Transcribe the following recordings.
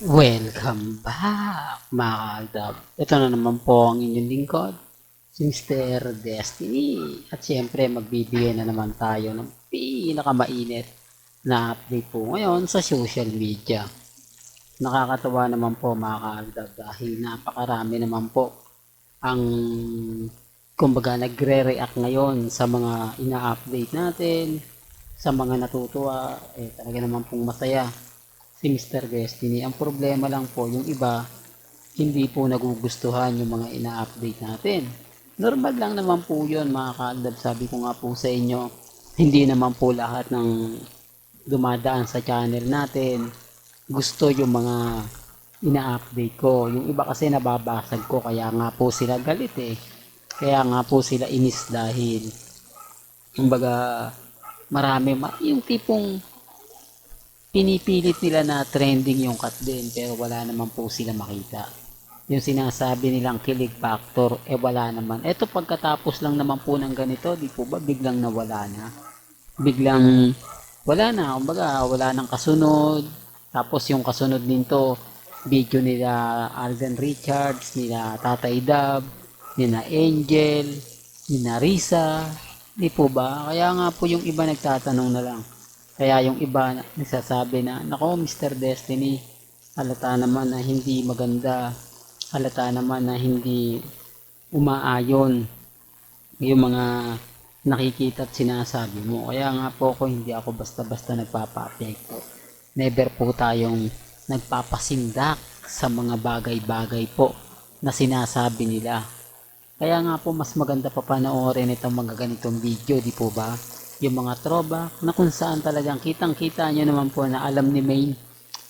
Welcome back, mga kaaldab. Ito na naman po ang inyong lingkod, si Mr. Destiny. At siyempre, magbibigay na naman tayo ng pinakamainit na update po ngayon sa social media. Nakakatawa naman po mga kaaldab dahil napakarami naman po ang kumbaga nagre-react ngayon sa mga ina-update natin, sa mga natutuwa, eh talaga naman pong masaya si Mr. Destiny. Ang problema lang po, yung iba, hindi po nagugustuhan yung mga ina-update natin. Normal lang naman po yun, mga kaaldab. Sabi ko nga po sa inyo, hindi naman po lahat ng dumadaan sa channel natin gusto yung mga ina-update ko. Yung iba kasi nababasag ko, kaya nga po sila galit eh. Kaya nga po sila inis dahil, kumbaga, marami, ma- yung tipong pinipilit nila na trending yung cut din pero wala naman po sila makita. Yung sinasabi nilang kilig factor, eh wala naman. Eto pagkatapos lang naman po ng ganito, di po ba biglang nawala na? Biglang wala na, kumbaga wala nang kasunod. Tapos yung kasunod nito, video nila Alden Richards, nila Tatay Dab, nila Angel, nila Risa, di po ba? Kaya nga po yung iba nagtatanong na lang. Kaya yung iba na- nagsasabi na, nako Mr. Destiny, halata naman na hindi maganda, halata naman na hindi umaayon yung mga nakikita at sinasabi mo. Kaya nga po ako, hindi ako basta-basta nagpapa-apekto. Never po tayong nagpapasindak sa mga bagay-bagay po na sinasabi nila. Kaya nga po mas maganda pa panoorin itong mga ganitong video, di po ba? Yung mga throwback na kung saan talagang kitang-kita nyo naman po na alam ni Maine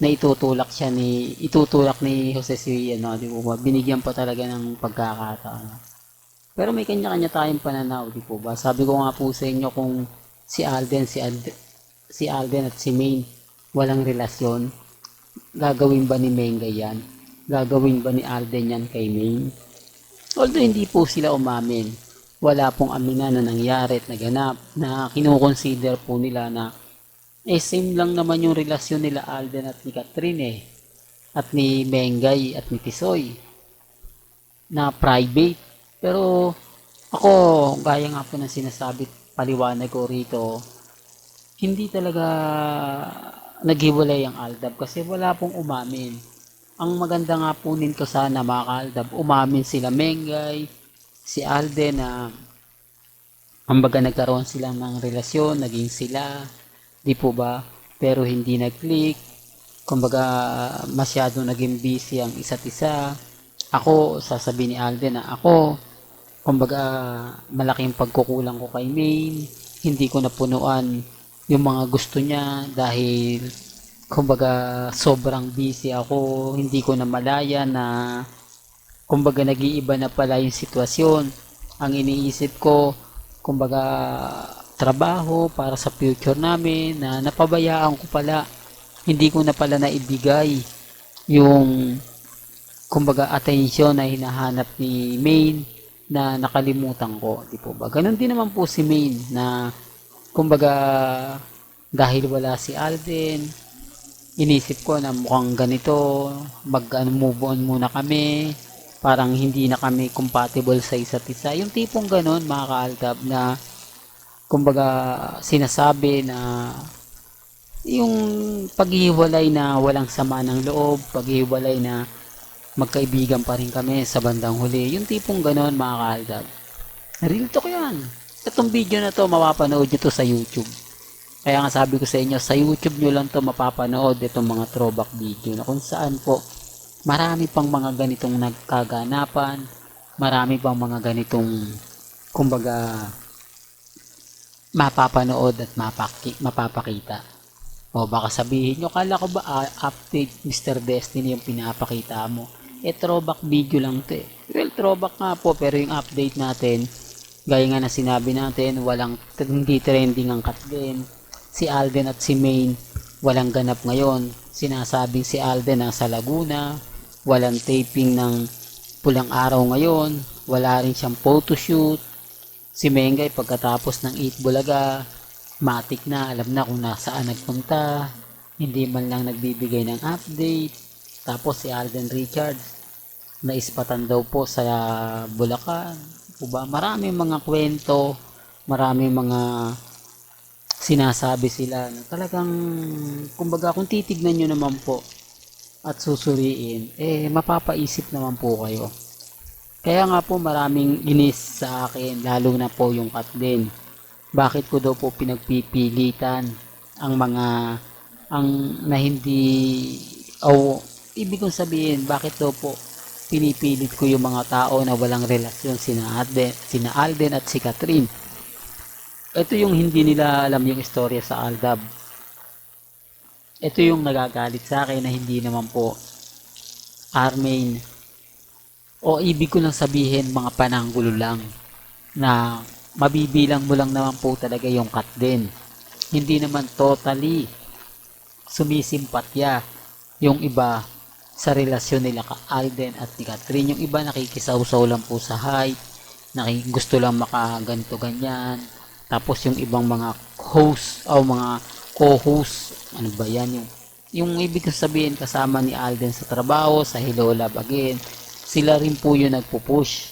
na itutulak siya ni itutulak ni Jose si ano, di po ba? Binigyan pa talaga ng pagkakataon. Pero may kanya-kanya tayong pananaw, di po ba? Sabi ko nga po sa inyo kung si Alden, si Alden, si Alden at si Maine walang relasyon, gagawin ba ni Menga yan? Gagawin ba ni Alden yan kay Maine? Although hindi po sila umamin, wala pong aminan na nangyari at naganap na kinukonsider po nila na eh same lang naman yung relasyon nila Alden at ni Catherine eh, at ni Mengay at ni Tisoy na private. Pero ako, gaya nga po ng sinasabi, paliwanag ko rito, hindi talaga naghiwalay ang Aldab kasi wala pong umamin. Ang maganda nga po nito sana mga ka-Aldab, umamin sila Mengay, si Alden na kumbaga nagkaroon sila ng relasyon, naging sila, di po ba? Pero hindi nag-click, kumbaga masyado naging busy ang isa't isa. Ako, sasabihin ni Alden na ako, kumbaga malaking pagkukulang ko kay Maine, hindi ko napunuan yung mga gusto niya dahil kumbaga sobrang busy ako, hindi ko na malaya na kumbaga nag-iiba na pala yung sitwasyon. Ang iniisip ko, kumbaga trabaho para sa future namin na napabayaan ko pala. Hindi ko na pala naibigay yung kumbaga attention na hinahanap ni Maine na nakalimutan ko, di po ba? Ganon din naman po si Maine na kumbaga dahil wala si Alden, inisip ko na mukhang ganito, mag ano, move on muna kami, parang hindi na kami compatible sa isa't isa. Yung tipong ganon mga kaaltab na kumbaga sinasabi na yung paghihiwalay na walang sama ng loob, paghihiwalay na magkaibigan pa rin kami sa bandang huli. Yung tipong ganon mga kaaldab. Real talk yan. Itong video na to, mapapanood nyo to sa YouTube. Kaya nga sabi ko sa inyo, sa YouTube nyo lang to mapapanood itong mga throwback video na kung saan po marami pang mga ganitong nagkaganapan, marami pang mga ganitong kumbaga mapapanood at mapaki, mapapakita. O baka sabihin nyo, kala ko ba ah, update Mr. Destiny yung pinapakita mo? Eh, throwback video lang to eh. Well, throwback nga po, pero yung update natin, gaya nga na sinabi natin, walang, hindi trending ang cut din. Si Alden at si Maine, walang ganap ngayon. Sinasabing si Alden nasa Laguna, walang taping ng pulang araw ngayon, wala rin siyang photoshoot. Si Mengay pagkatapos ng 8 Bulaga, matik na, alam na kung nasaan nagpunta, hindi man lang nagbibigay ng update. Tapos si Alden Richards, naispatan daw po sa Bulacan. Po ba? Maraming mga kwento, maraming mga sinasabi sila talagang, kumbaga kung titignan nyo naman po at susuriin, eh mapapaisip naman po kayo. Kaya nga po maraming inis sa akin, lalo na po yung Kathleen. Bakit ko daw po pinagpipilitan ang mga ang na hindi o ibig kong sabihin bakit daw po pinipilit ko yung mga tao na walang relasyon sina Alden, sina Alden at si Catherine. Ito yung hindi nila alam yung istorya sa Aldab. Ito yung nagagalit sa akin na hindi naman po Armain o ibig ko lang sabihin mga pananggulo lang na mabibilang mo lang naman po talaga yung cut din. Hindi naman totally sumisimpatya yung iba sa relasyon nila ka Alden at ni Catherine. Yung iba nakikisaw-saw lang po sa hype, naki, gusto lang makaganto ganyan. Tapos yung ibang mga host o mga co-host, ano ba yan yung yung ibig sabihin kasama ni Alden sa trabaho, sa Hello Love Again, sila rin po yung nagpo-push.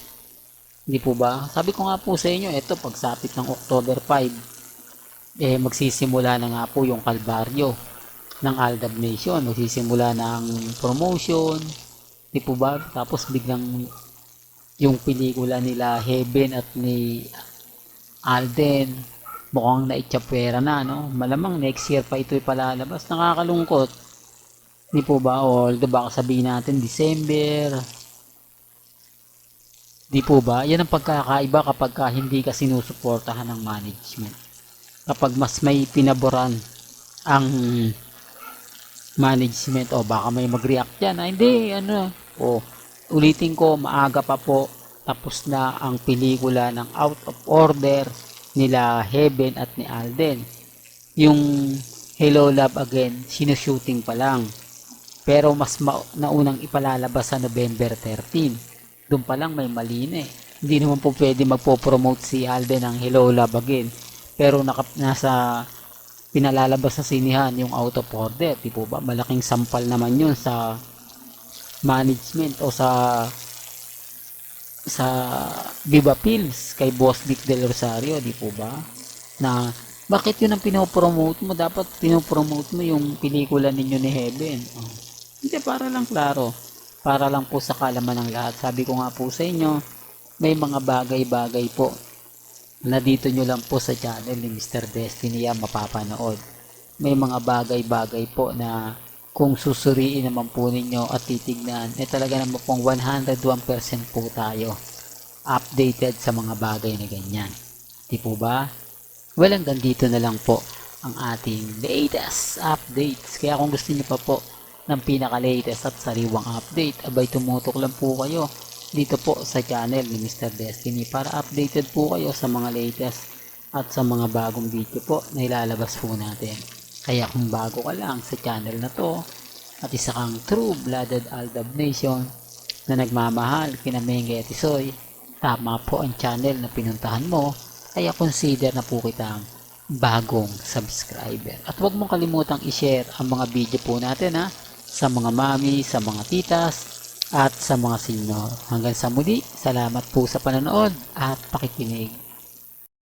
Hindi po ba? Sabi ko nga po sa inyo, ito pagsapit ng October 5, eh magsisimula na nga po yung kalbaryo ng Aldab Nation. Magsisimula na ang promotion. Di po ba? Tapos biglang yung pelikula nila Heaven at ni Alden mukhang naitsapwera na no? Malamang next year pa ito palalabas. Nakakalungkot. Di po ba o di ba? Sabihin natin December. Di po ba? Yan ang pagkakaiba kapag ka hindi ka sinusuportahan ng management. Kapag mas may pinaboran ang management o baka may mag-react yan ah, hindi ano o ulitin ko maaga pa po tapos na ang pelikula ng out of order nila Heaven at ni Alden. Yung Hello Love Again sinushooting pa lang. Pero mas ma- naunang ipalalabas sa November 13 doon pa lang may mali na eh. Hindi naman po pwede magpo-promote si Alden ng Hello Love Again. Pero naka, nasa pinalalabas sa sinihan yung out of order, di po ba? Malaking sampal naman yun sa management o sa sa Viva Pills kay Boss Vic Del Rosario, di po ba? Na bakit yun ang pinopromote mo? Dapat pinopromote mo yung pelikula ninyo ni Heaven. Oh. Hindi, para lang klaro. Para lang po sa kalaman ng lahat. Sabi ko nga po sa inyo, may mga bagay-bagay po na dito nyo lang po sa channel ni Mr. Destiny yan mapapanood. May mga bagay-bagay po na kung susuriin naman po ninyo at titignan, eh talaga naman pong 101% po tayo updated sa mga bagay na ganyan. Di po ba? Well, hanggang dito na lang po ang ating latest updates. Kaya kung gusto niyo pa po ng pinaka-latest at sariwang update, abay tumutok lang po kayo dito po sa channel ni Mr. Destiny para updated po kayo sa mga latest at sa mga bagong video po na ilalabas po natin. Kaya kung bago ka lang sa channel na to at isa kang true-blooded Aldab Nation na nagmamahal kina Menge at Isoy, tama po ang channel na pinuntahan mo kaya consider na po kitang bagong subscriber. At huwag mong kalimutang i-share ang mga video po natin ha sa mga mami, sa mga titas, at sa mga senior. Hanggang sa muli, salamat po sa panonood at pakikinig.